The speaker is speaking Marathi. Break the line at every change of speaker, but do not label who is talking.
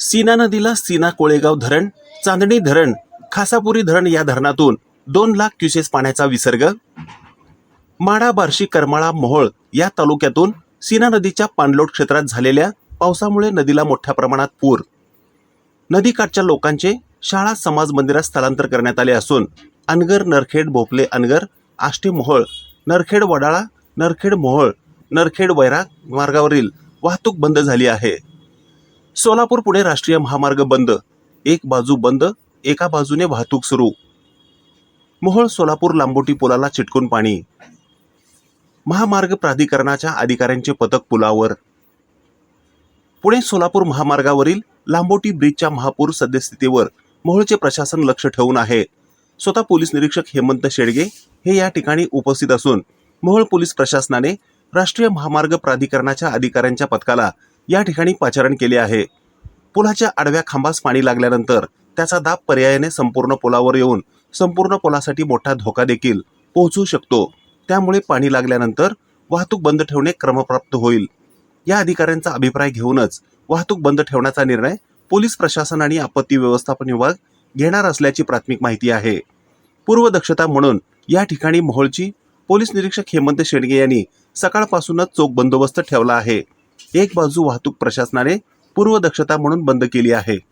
सीना नदीला सीना कोळेगाव धरण चांदणी धरण खासापुरी धरण या धरणातून दोन लाख क्युसेस पाण्याचा विसर्ग माडा बार्शी करमाळा मोहोळ या तालुक्यातून सीना नदीच्या पाणलोट क्षेत्रात झालेल्या पावसामुळे नदीला मोठ्या प्रमाणात पूर. नदीकाठच्या लोकांचे शाळा समाज मंदिरात स्थलांतर करण्यात आले असून अनगर नरखेड भोपले अनगर आष्टी मोहोळ नरखेड वडाळा नरखेड मोहोळ नरखेड वैराग मार्गावरील वाहतूक बंद झाली आहे. सोलापूर पुणे राष्ट्रीय महामार्ग बंद. एक बाजू बंद एका बाजूने वाहतूक सुरू. मोहोळ सोलापूर लांबोटी पुलाला चिटकून पाणी. महामार्ग प्राधिकरणाच्या अधिकाऱ्यांचे पथक पुलावर. पुणे सोलापूर महामार्गावरील लांबोटी ब्रिजच्या महापूर सद्यस्थितीवर मोहोळचे प्रशासन लक्ष ठेवून आहे. स्वतः पोलीस निरीक्षक हेमंत शेडगे हे या ठिकाणी उपस्थित असून मोहोळ पोलीस प्रशासनाने राष्ट्रीय महामार्ग प्राधिकरणाच्या अधिकाऱ्यांच्या पथकाला या ठिकाणी पाचारण केले आहे. पुलाच्या आडव्या खांबास पाणी लागल्यानंतर त्याचा दाब पर्यायाने संपूर्ण पुलावर येऊन संपूर्ण पुलासाठी मोठा धोका देखील पोहोचू शकतो. त्यामुळे पाणी लागल्यानंतर वाहतूक बंद ठेवणे क्रमप्राप्त होईल. या अधिकाऱ्यांचा अभिप्राय घेऊनच वाहतूक बंद ठेवण्याचा निर्णय पोलीस प्रशासन आणि आपत्ती व्यवस्थापन विभाग घेणार असल्याची प्राथमिक माहिती आहे. पूर्वदक्षता म्हणून या ठिकाणी मोहोळची पोलीस निरीक्षक हेमंत शेडगे यांनी सकाळपासूनच चोख बंदोबस्त ठेवला आहे. एक बाजू वाहतूक प्रशासनाने पूर्वदक्षता म्हणून बंद केली आहे.